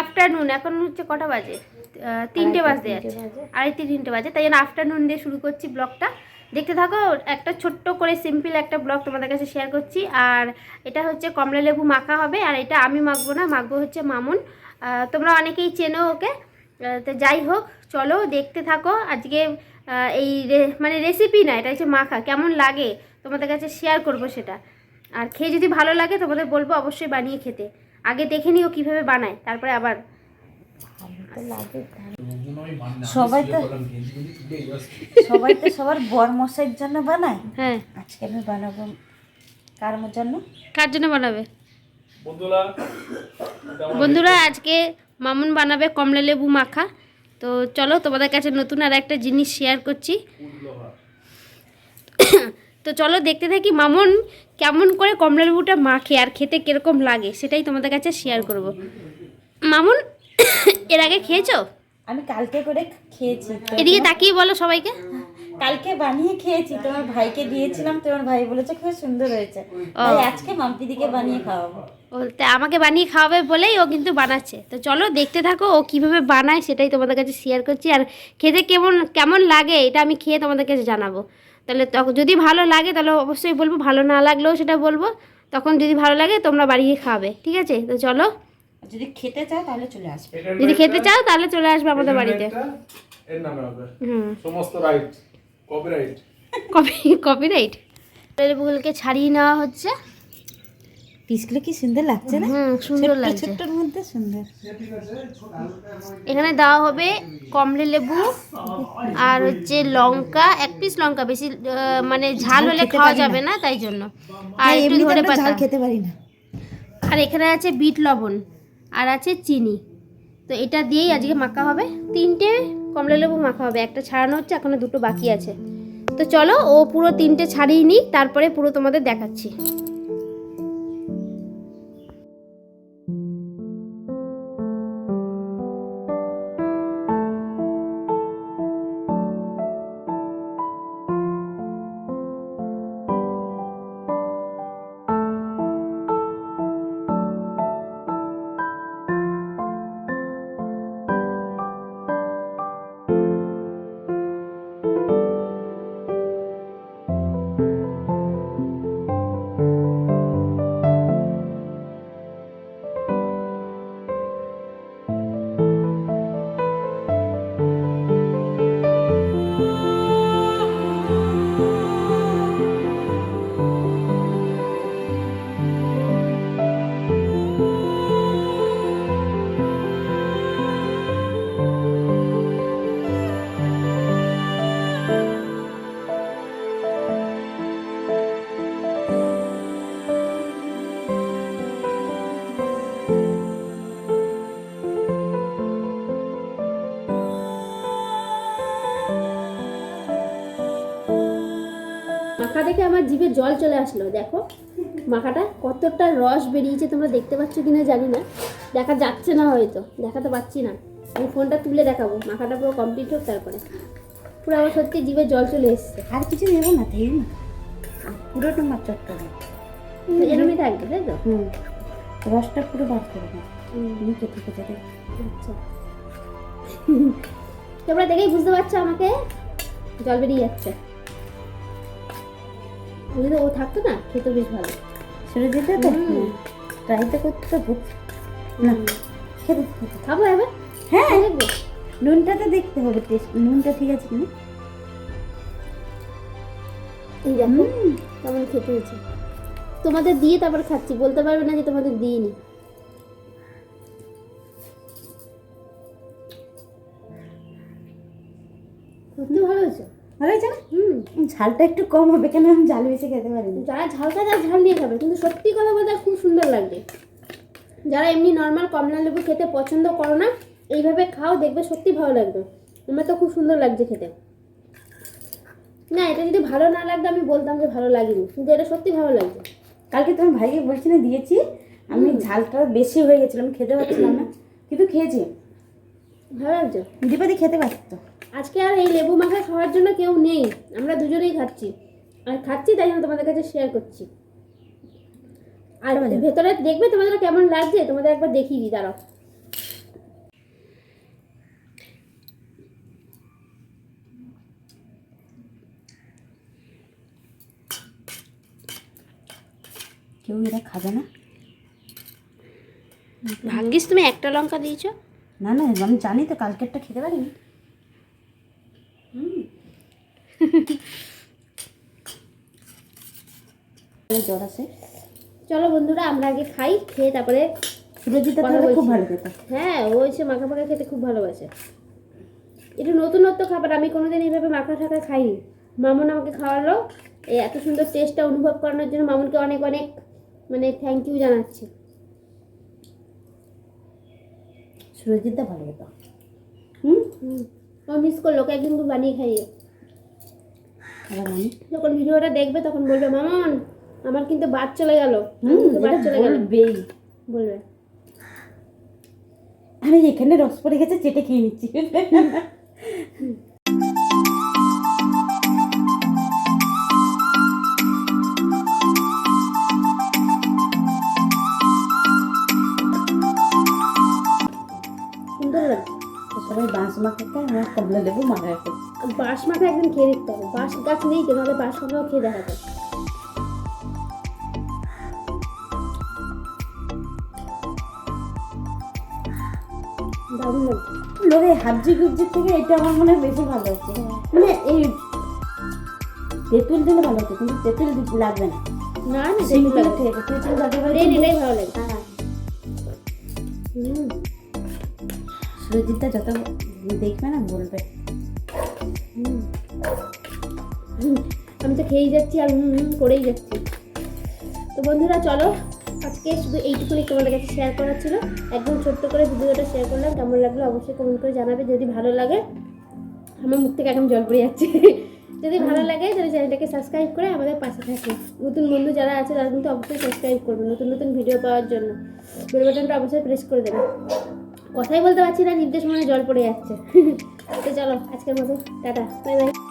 Afternoon এখন হচ্ছে কটা বাজে? তিনটে বাজে। আড়াইটে তিনটে বাজে তাই জন্য আফটারনুন দিয়ে শুরু করছি ব্লগটা। দেখতে থাকো একটা ছোট্ট করে সিম্পল একটা ব্লগ তোমাদের কাছে শেয়ার করছি। আর এটা হচ্ছে কমলা লেবু মাখা হবে আর এটা আমি মাখবো না মাখবো হচ্ছে মামুন। তোমরা অনেকেই চেনো ওকে। তো যাই হোক চলো দেখতে থাকো। আজকে এই মানে রেসিপি না এটা হচ্ছে মাখা। কেমন লাগে তোমাদের কাছে শেয়ার করব সেটা। আর খেয়ে যদি ভালো লাগে তোমাদের বলব অবশ্যই বানিয়ে খেতে। আগে দেখে নিও কীভাবে বানায় তারপরে আবার সবাই তো সবাই তো সবার বর মশাইয়ের জন্য বানায়? হ্যাঁ। আজকে আমি বানাবো। কার জন্য? কার জন্য বানাবে? বন্ধুরা বন্ধুরা আজকে মামুন বানাবে কমলা লেবু মাখা। তো চলো তোমাদের কাছে নতুন আর একটা জিনিস শেয়ার করছি। তো চলো দেখতে থাকি মামুন কেমন করে কমলা লেবুটা মাখে আর খেতে কীরকম লাগে সেটাই তোমাদের কাছে শেয়ার করব। মামুন এর আগে খেয়েছো? আমি কালকে করে খেয়েছি। এদিকে তাকিয়ে বলো সবাইকে। কালকে বানিয়ে খেয়েছি। তোমার ভাইকে দিয়েছিলাম তোমার ভাই বলেছে খুব সুন্দর হয়েছে। তাই আজকে মাম্পিদিকে বানিয়ে খাওয়াবো। ও তা আমাকে বানিয়ে খাওয়াবে বলেই ও কিন্তু বানাচ্ছে। তো চলো দেখতে থাকো ও কীভাবে বানায় সেটাই তোমাদের কাছে শেয়ার করছি। আর খেতে কেমন কেমন লাগে এটা আমি খেয়ে তোমাদের কাছে জানাব। তাহলে তখন যদি ভালো লাগে তাহলে অবশ্যই বলব ভালো না লাগলেও সেটা বলব। তখন যদি ভালো লাগে তোমরা বাড়িয়ে খাবে ঠিক আছে? তো চলো। যদি খেতে চাও তাহলে চলে আসবে। যদি খেতে চাও তাহলে চলে আসবে আমাদের বাড়িতে। এর নামে হবে হুম। সমস্ত রাইট। কপিরাইট কপি কপিরাইট ছাড়িয়ে নেওয়া হচ্ছে। পিসগুলো কি সুন্দর লাগছে না? হুম সুন্দর লাগছে। ছোট্টর মধ্যে সুন্দর। এখানে দেওয়া হবে কমলা লেবু আর হচ্ছে লঙ্কা এক পিস লঙ্কা বেশি মানে ঝাল হলে খাওয়া যাবে না তাই জন্য। আর একটু ধরে পাতা। খেতে পারি না। আর এখানে আছে বিট লবণ আর আছে চিনি। তো এটা দিয়েই আজকে মাখা হবে। তিনটে কমলা লেবু মাখা হবে একটা ছাড়ানো হচ্ছে এখনও দুটো বাকি আছে। তো চলো ও পুরো তিনটে ছাড়িয়ে নিই তারপরে পুরো তোমাদের দেখাচ্ছি। দেখে আমার জিভে জল চলে আসলো দেখো। মাখাটা কতটা রস বেরিয়েছে তোমরা দেখতে পাচ্ছ কিনা জানি না। দেখা যাচ্ছে না হয়তো দেখাতে পাচ্ছি না। আমি ফোনটা তুলে দেখাবো মাখাটা পুরো কমপ্লিট হোক তারপরে। পুরো আমার সত্যি জিভে জল চলে এসছে। আর কিছু নেব না তাই না। পুরোটা মাছ চট্টটা তো এরমই থাকবে তাই তো? হুম রসটা পুরো বাদ করে তুমি কেটে কেটে আচ্ছা। তোমরা দেখেই বুঝতে পারছ আমাকে? জল বেরিয়ে যাচ্ছে। যদি ও থাকতো না খেতে বেশ ভালো। ছেড়ে দিতে তো। ট্রাই তো করতে হবে। না খেতে খাব এবার? হ্যাঁ। নুনটা তো দেখতে হবে টেস্ট নুনটা ঠিক আছে কিনা? এই দেখো কেমন খেতে হয়েছে। তোমাদের দিয়ে তারপর খাচ্ছি বলতে পারবে না যে তোমাদের দিয়ে দিইনি। ঝালটা একটু কম হবে কেন আমি ঝাল বেশি খেতে পারি না? যারা ঝাল খায় তারা ঝাল নিয়ে খাবে কিন্তু সত্যি কথা বলতে খুব সুন্দর লাগবে যারা এমনি নর্মাল কমলা লেবু খেতে পছন্দ করো না এইভাবে খাও দেখবে সত্যি ভালো লাগবে। আমার তো খুব সুন্দর লাগছে খেতে। না এটা যদি ভালো না লাগতো আমি বলতাম যে ভালো লাগেনি কিন্তু এটা সত্যি ভালো লাগছে। কালকে তোমার ভাইকে বলছি না দিয়েছি। আমি ঝালটা বেশি হয়ে গেছিলাম খেতে পারছিলাম না। কিন্তু খেয়েছি। ভালো লাগছে? দীপাদি খেতে পারতো। আজকে আর এই লেবু মাখা খাওয়ার জন্য কেউ নেই। আমরা দুজনেই খাচ্ছি। আর খাচ্ছি তাই জন্য তোমাদের কাছে শেয়ার করছি। আর ভেতরে দেখবে তোমাদের কেমন লাগছে? তোমাদের একবার দেখিয়ে দিই দাঁড়াও। কেউ এটা খাবে না? ভাগ্যিস তুমি একটা লঙ্কা দিয়েছ। না না আমি জানি তো কালকেরটা খেতে পারিনি। হুম জ্বর আছে। চলো বন্ধুরা আমরা আগে খাই খেয়ে তারপরে কথা তাহলে খুব ভালো খেত। হ্যাঁ ও এসে মাখা মাখা খেতে খুব ভালোবাসে। একটু নতুনত্ব খাবার আমি কোনোদিন এইভাবে মাখা ঠাকা খাইনি। মামুন আমাকে খাওয়ালো এই এত সুন্দর টেস্টটা অনুভব করানোর জন্য মামুনকে অনেক অনেক মানে থ্যাংক ইউ জানাচ্ছি। সুরজিৎটা ভালো খেত হুম? হুম ও মিস করল ওকে একদিন বানিয়ে খাইয়ে। যখন ভিডিওটা দেখবে তখন বলবে মামন আমার কিন্তু বাদ চলে গেল। হুম বাদ চলে গেল। বলবেই। বলবে। আমি এখানে রস পড়ে গেছে চেটে খেয়ে নিচ্ছি। সুন্দর। লাগছে বাঁশ মাখা খায় আমার কমলা লেবু মাখা খায় বাঁশ মাখা একদিন খেয়ে দেখতে হবে। বাঁশ গাছ নেই তো নাহলে বাঁশ মাখাও খেয়ে দেখাতে দারুণ লাগছে লোকে হাবজি গুবজি থেকে এটা আমার মনে হয় বেশি ভালো হচ্ছে। মানে এই তেঁতুল দিলে ভালো হতো কিন্তু তেঁতুল লাগবে না। না না তেঁতুল লাগবে প্লেন এটাই ভালো লাগে। হ্যাঁ। সুরজিৎটা যত দেখবে না বলবে। আমি তো খেয়েই যাচ্ছি আর হুম হুম করেই যাচ্ছি। তো বন্ধুরা চলো আজকে শুধু এইটুকুনি তোমাদের কাছে শেয়ার করার ছিল। একদম ছোট্ট করে ভিডিওটা শেয়ার করলাম। কেমন লাগল অবশ্যই কমেন্ট করে জানাবে। যদি ভালো লাগে, আমার মুখ থেকে একদম জল পড়ে যাচ্ছে। যদি ভালো লাগে, তাহলে চ্যানেলটাকে সাবস্ক্রাইব করে আমাদের পাশে থাকে। নতুন বন্ধু যারা আছে, তারা কিন্তু অবশ্যই সাবস্ক্রাইব করবে নতুন নতুন ভিডিও পাওয়ার জন্য। বেল বাটনটা অবশ্যই প্রেস করে দেবে। কথাই বলতে পারছি না, নির্দেশ মনে জল পড়ে যাচ্ছে। তো চলো, আজকের মতো। Tata bye bye